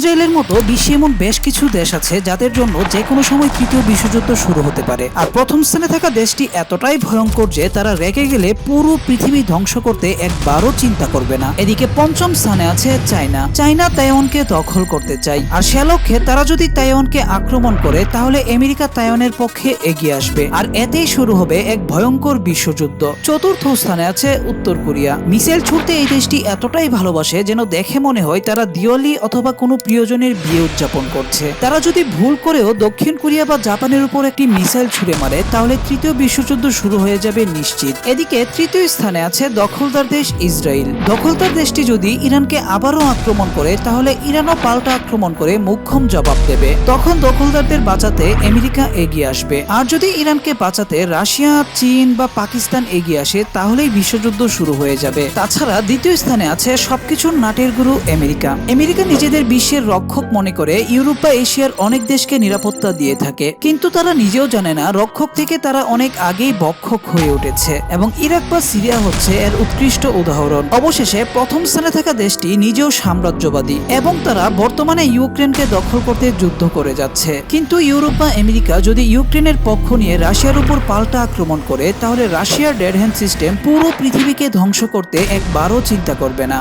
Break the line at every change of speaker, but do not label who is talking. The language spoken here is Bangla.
ইসরায়েলের মতো বিশ্বে এমন বেশ কিছু দেশ আছে যাদের জন্য যে কোনো সময় তৃতীয় বিশ্বযুদ্ধ শুরু হতে পারে। আর প্রথম স্থানে থাকা দেশটি এতটাই ভয়ঙ্কর যে তারা রেগে গেলে পুরো পৃথিবী ধ্বংস করতে একবারও চিন্তা করবে না। এদিকে পঞ্চম স্থানে আছে চায়না। চায়না তাইওয়ানকে দখল করতে চায় আর সে লক্ষ্যে তারা যদি তাইওয়ানকে আক্রমণ করে, তাহলে আমেরিকা তাইওয়ানের পক্ষে এগিয়ে আসবে। আর এতেই শুরু হবে এক ভয়ঙ্কর বিশ্বযুদ্ধ। চতুর্থ স্থানে আছে উত্তর কোরিয়া। মিসাইল ছুটতে এই দেশটি এতটাই ভালোবাসে যেন দেখে মনে হয় তারা দিওয়ালি অথবা কোনো প্রিয়জনের বিয়ে উদযাপন করছে। তারা যদি ভুল করেও দক্ষিণ কোরিয়া বা জাপানের উপর একটি মিসাইল ছুড়ে মারে, তাহলে তৃতীয় বিশ্বযুদ্ধ শুরু হয়ে যাবে নিশ্চিত। এদিকে তৃতীয় স্থানে আছে দখলদার দেশ ইসরায়েল। দখলদার দেশটি যদি ইরানকে আবারও আক্রমণ করে, তাহলে ইরানও পাল্টা আক্রমণ করে মুখ্যম জবাব দেবে। তখন দখলদারদের বাঁচাতে আমেরিকা এগিয়ে আসবে। আর যদি ইরানকে বাঁচাতে রাশিয়া, চীন বা পাকিস্তান এগিয়ে আসে, তাহলেই বিশ্বযুদ্ধ শুরু হয়ে যাবে। তাছাড়া দ্বিতীয় স্থানে আছে সবকিছুর নাটের গুরু আমেরিকা। আমেরিকা নিজেদের বিশ্বের রক্ষক মনে করে ইউরোপ বা এশিয়ার অনেক দেশকে নিরাপত্তা দিয়ে থাকে। কিন্তু তারা নিজেও জানে না, রক্ষক থেকে তারা অনেক আগেই বক্ষক হয়ে উঠেছে এবং ইরাক বা সিরিয়া হচ্ছে এর উৎকৃষ্ট উদাহরণ। অবশেষে প্রথম স্থানে থাকা দেশটি নিজেও সাম্রাজ্যবাদী এবং তারা বর্তমানে ইউক্রেনকে দখল করতে যুদ্ধ করে যাচ্ছে। কিন্তু ইউরোপ বা আমেরিকা যদি ইউক্রেনের পক্ষ নিয়ে রাশিয়ার উপর পাল্টা আক্রমণ করে, তাহলে রাশিয়ার ডেড হ্যান্ড সিস্টেম পুরো পৃথিবীকে ধ্বংস করতে একবারও চিন্তা করবে না।